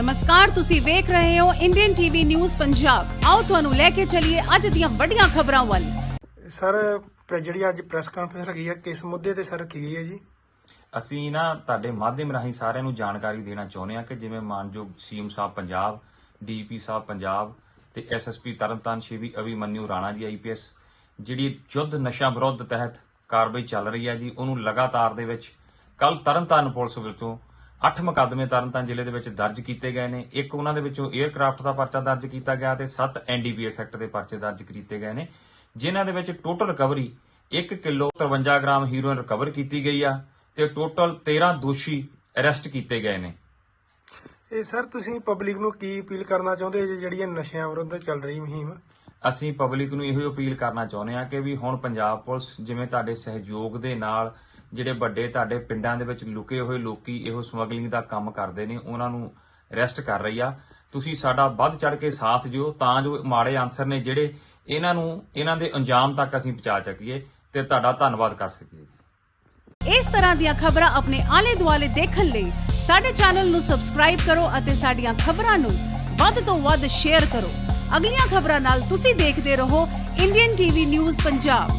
ਨਮਸਕਾਰ ਤੁਸੀਂ ਵੇਖ ਰਹੇ ਹੋ ਇੰਡੀਅਨ ਟੀਵੀ ਨਿਊਜ਼ ਪੰਜਾਬ ਆਓ ਤੁਹਾਨੂੰ ਲੈ ਕੇ ਚੱਲੀਏ ਅੱਜ ਦੀਆਂ ਵੱਡੀਆਂ ਖਬਰਾਂ ਵੱਲ। ਸਰ ਪ੍ਰ- ਜਿਹੜੀ ਅੱਜ ਪ੍ਰੈਸ ਕਾਨਫਰੰਸ ਰੱਖੀ ਹੈ ਕਿਸ ਮੁੱਦੇ ਤੇ ਸਰ ਰੱਖੀ ਗਈ ਹੈ ਜੀ? ਅਸੀਂ ਨਾ ਤੁਹਾਡੇ ਮਾਧਿਅਮ ਰਾਹੀਂ ਸਾਰਿਆਂ ਨੂੰ ਜਾਣਕਾਰੀ ਦੇਣਾ ਚਾਹੁੰਦੇ ਹਾਂ ਕਿ ਜਿਵੇਂ ਮਾਨਯੋਗ ਸੀਐਮ ਸਾਹਿਬ ਪੰਜਾਬ ਡੀਪੀ ਸਾਹਿਬ ਪੰਜਾਬ ਤੇ ਐਸਐਸਪੀ ਤਰਨਤਾਰਨ ਸ਼੍ਰੀ ਅਭਿਮਨਿਊ ਰਾਣਾ ਜੀ ਆਈਪੀਐਸ ਜਿਹੜੀ ਯੁੱਧ ਨਸ਼ਾ ਵਿਰੋਧ ਤਹਿਤ ਕਾਰਵਾਈ ਚੱਲ ਰਹੀ ਹੈ ਜੀ ਉਹਨੂੰ ਲਗਾਤਾਰ ਦੇ ਵਿੱਚ ਕੱਲ ਤਰਨਤਾਰਨ ਪੁਲਿਸ ਵਿੱਚੋਂ 8 ਮੁਕੱਦਮੇ ਤਰਨਤਾਰਨ ਜ਼ਿਲ੍ਹੇ ਦੇ ਵਿੱਚ ਦਰਜ ਕੀਤੇ ਗਏ ਨੇ। ਇੱਕ ਉਹਨਾਂ ਦੇ ਵਿੱਚੋਂ 에ਅਰਕ੍ਰਾਫਟ ਦਾ ਪਰਚਾ ਦਰਜ ਕੀਤਾ ਗਿਆ ਤੇ 7 ਐਨਡੀਪੀਐਸ ਐਕਟ ਦੇ ਪਰਚੇ ਦਰਜ ਕੀਤੇ ਗਏ ਨੇ। ਜਿਨ੍ਹਾਂ ਦੇ ਵਿੱਚ total recovery 1 kilo 53 gram heroin recover ਕੀਤੀ ਗਈ ਆ ਤੇ ਟੋਟਲ 13 ਦੋਸ਼ੀ ਅਰੈਸਟ ਕੀਤੇ ਗਏ ਨੇ। ਇਹ ਸਰ ਤੁਸੀਂ ਪਬਲਿਕ ਨੂੰ ਕੀ ਅਪੀਲ ਕਰਨਾ ਚਾਹੁੰਦੇ ਜੀ ਜਿਹੜੀ ਇਹ ਨਸ਼ਿਆਂ ਵਿਰੁੱਧ ਚੱਲ ਰਹੀ ਮੁਹਿੰਮ? ਅਸੀਂ ਪਬਲਿਕ ਨੂੰ ਇਹੋ ਅਪੀਲ ਕਰਨਾ ਚਾਹੁੰਦੇ ਹਾਂ ਕਿ ਵੀ ਹੁਣ ਪੰਜਾਬ ਪੁਲਿਸ ਜਿਵੇਂ ਤੁਹਾਡੇ ਸਹਿਯੋਗ ਦੇ ਨਾਲ ਜਿਹੜੇ ਵੱਡੇ ਤੁਹਾਡੇ ਪਿੰਡਾਂ ਦੇ ਵਿੱਚ ਲੁਕੇ ਹੋਏ ਲੋਕੀ ਇਹੋ ਸਮਗਲਿੰਗ ਦਾ ਕੰਮ ਕਰਦੇ ਨੇ, ਉਹਨਾਂ ਨੂੰ ਅਰੈਸਟ ਕਰ ਰਹੀ ਆ। ਤੁਸੀਂ ਸਾਡਾ ਵੱਧ ਚੜ ਕੇ ਸਾਥ ਦਿਓ, ਤਾਂ ਜੋ ਮਾੜੇ ਆਨਸਰ ਨੇ ਜਿਹੜੇ ਇਹਨਾਂ ਨੂੰ, ਇਹਨਾਂ ਦੇ ਅੰਜਾਮ ਤੱਕ ਅਸੀਂ ਪਹੁੰਚਾ ਸਕੀਏ ਤੇ ਤੁਹਾਡਾ ਧੰਨਵਾਦ ਕਰ ਸਕੀਏ ਇਸ ਤਰ੍ਹਾਂ ਦੀਆਂ ਖਬਰਾਂ ਆਪਣੇ ਆਲੇ ਦੁਆਲੇ ਦੇਖਣ ਲਈ ਸਾਡੇ ਚੈਨਲ ਨੂੰ ਸਬਸਕ੍ਰਾਈਬ ਕਰੋ ਅਤੇ ਸਾਡੀਆਂ ਖਬਰਾਂ ਨੂੰ ਵੱਧ ਤੋਂ ਵੱਧ ਸ਼ੇਅਰ ਕਰੋ। ਅਗਲੀਆਂ ਖਬਰਾਂ ਨਾਲ ਤੁਸੀਂ ਦੇਖਦੇ ਰਹੋ ਇੰਡੀਅਨ ਟੀਵੀ ਨਿਊਜ਼ ਪੰਜਾਬ।